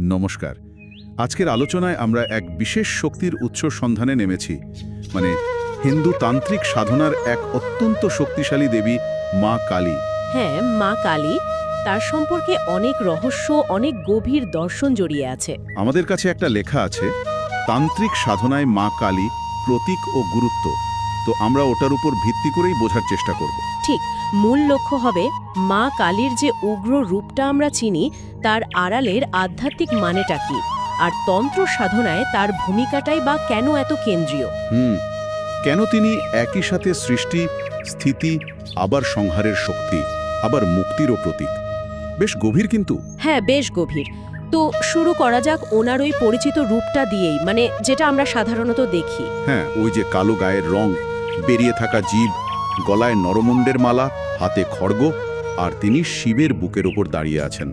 নমস্কার। আজকের আলোচনায় আমরা এক বিশেষ শক্তির উৎস সন্ধানে নেমেছি মানে হিন্দু তান্ত্রিক সাধনার এক অত্যন্ত শক্তিশালী দেবী মা কালী। হ্যাঁ মা কালী তার সম্পর্কে অনেক রহস্য অনেক গভীর দর্শন জড়িয়ে আছে। আমাদের কাছে একটা লেখা আছে তান্ত্রিক সাধনায় মা কালী প্রতীক ও গুরুত্ব। তো আমরা ওটার উপর ভিত্তি করেই বোঝার চেষ্টা করব। ঠিক মূল লক্ষ্য হবে মা কালীর যে উগ্র রূপটা আমরা চিনি তার আড়ালের আধ্যাত্মিক মানেটা কি? আর তন্ত্র সাধনায় তার ভূমিকাটাই বা কেন এত কেন্দ্রীয়? হুম কেন তিনি একই সাথে সৃষ্টি স্থিতি আবার সংহারের শক্তি আবার মুক্তিরও প্রতীক? বেশ গভীর কিন্তু। হ্যাঁ বেশ গভীর। তো শুরু করা যাক ওনার ওই পরিচিত রূপটা দিয়েই মানে যেটা আমরা সাধারণত দেখি। হ্যাঁ ওই যে কালো গায়ের রং বেরিয়ে থাকা জীব গলায় নরমুণ্ডের মালা হাতে খড়গ আর তিনি শিবের বুকের ওপর দাঁড়িয়ে আছেন।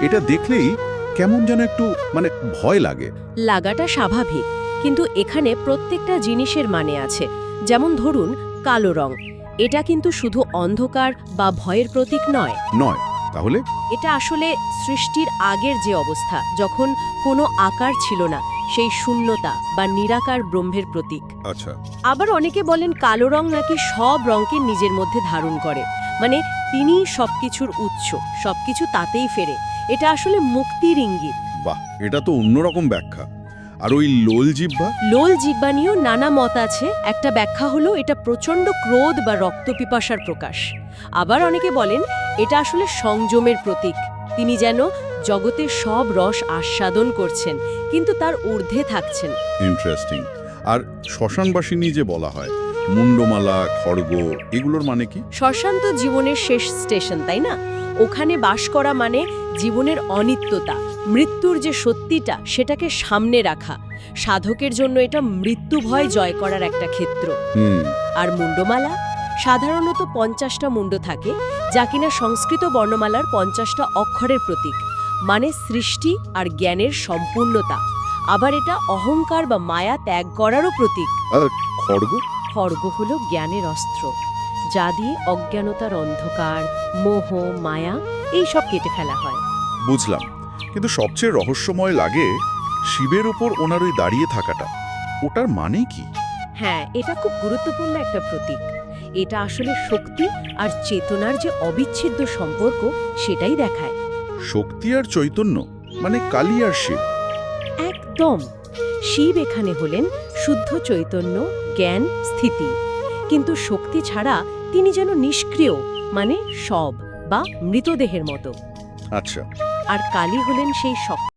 এটা দেখলেই কেমন যেন একটু মানে ভয় লাগে। লাগাটা স্বাভাবিক কিন্তু এখানে প্রত্যেকটা জিনিসের মানে আছে। যেমন ধরুন কালো রং। এটা কিন্তু শুধু অন্ধকার বা ভয়ের প্রতীক নয়। নয়। তাহলে? এটা আসলে সৃষ্টির আগের যে অবস্থা যখন কোনো আকার ছিল না সেই শূন্যতা বা নিরাকার ব্রহ্মের প্রতীক। আচ্ছা। আবার অনেকে বলেন কালো রং নাকি সব রঙকে নিজের মধ্যে ধারণ করে। মানে তিনিই সবকিছুর উৎস সবকিছু তাতেই ফেরে। এটা আসলে মুক্তির ইঙ্গিত। বাহ এটা তো অন্যরকম ব্যাখ্যা। আর ওই লোল জিব্বা লোল জিব্বা নিয়েও নানা মত আছে। একটা ব্যাখ্যা হলো এটা প্রচণ্ড ক্রোধ বা রক্তপিপাসার প্রকাশ। আবার অনেকে বলেন এটা আসলে সংযমের প্রতীক। তিনি যেন জগতের সব রস আস্বাদন করছেন কিন্তু তার ঊর্ধ্বে থাকছেন। ইন্টারেস্টিং আর শ্মশানবাসিনী যে বলা হয় মুন্ডমালা খড়গ এগুলোর মানে কি? শ্মশান তো জীবনের শেষ স্টেশন তাই না? ওখানে বাস করা মানে জীবনের অনিত্যতা। মৃত্যুর যে সত্যিটা সেটাকে সামনে রাখা। সাধকের জন্য এটা মৃত্যু ভয় জয় করার একটা ক্ষেত্র। হুম। আর মুন্ডমালা? সাধারণত পঞ্চাশটা মুন্ড থাকে যা কিনা সংস্কৃত বর্ণমালার পঞ্চাশটা অক্ষরের প্রতীক মানে সৃষ্টি আর জ্ঞানের সম্পূর্ণতা। আবার এটা অহংকার বা মায়া ত্যাগ করারও প্রতীক। খড়গ? খড়গ হল জ্ঞানের অস্ত্র যা দিয়ে অজ্ঞানতার অন্ধকার মোহ মায়া এই সব কেটে ফেলা হয়। বুঝলাম। কিন্তু সবচেয়ে রহস্যময় লাগে শিবের উপর ওনার ওই দাঁড়িয়ে থাকাটা। ওটার মানে কি? হ্যাঁ এটা খুব গুরুত্বপূর্ণ একটা প্রতীক। এটা আসলে শক্তি আর চেতনার যে অবিচ্ছেদ্য সম্পর্ক সেটাই দেখায়। শক্তি আর চৈতন্য মানে কালী আর শিব। একদম। শিব এখানে হলেন শুদ্ধ চৈতন্য জ্ঞান স্থিতি। কিন্তু শক্তি ছাড়া তিনি যেন নিষ্ক্রিয় মানে সব বা মৃতদেহের মতো। আচ্ছা। আর কালী হলেন সেই শক্তি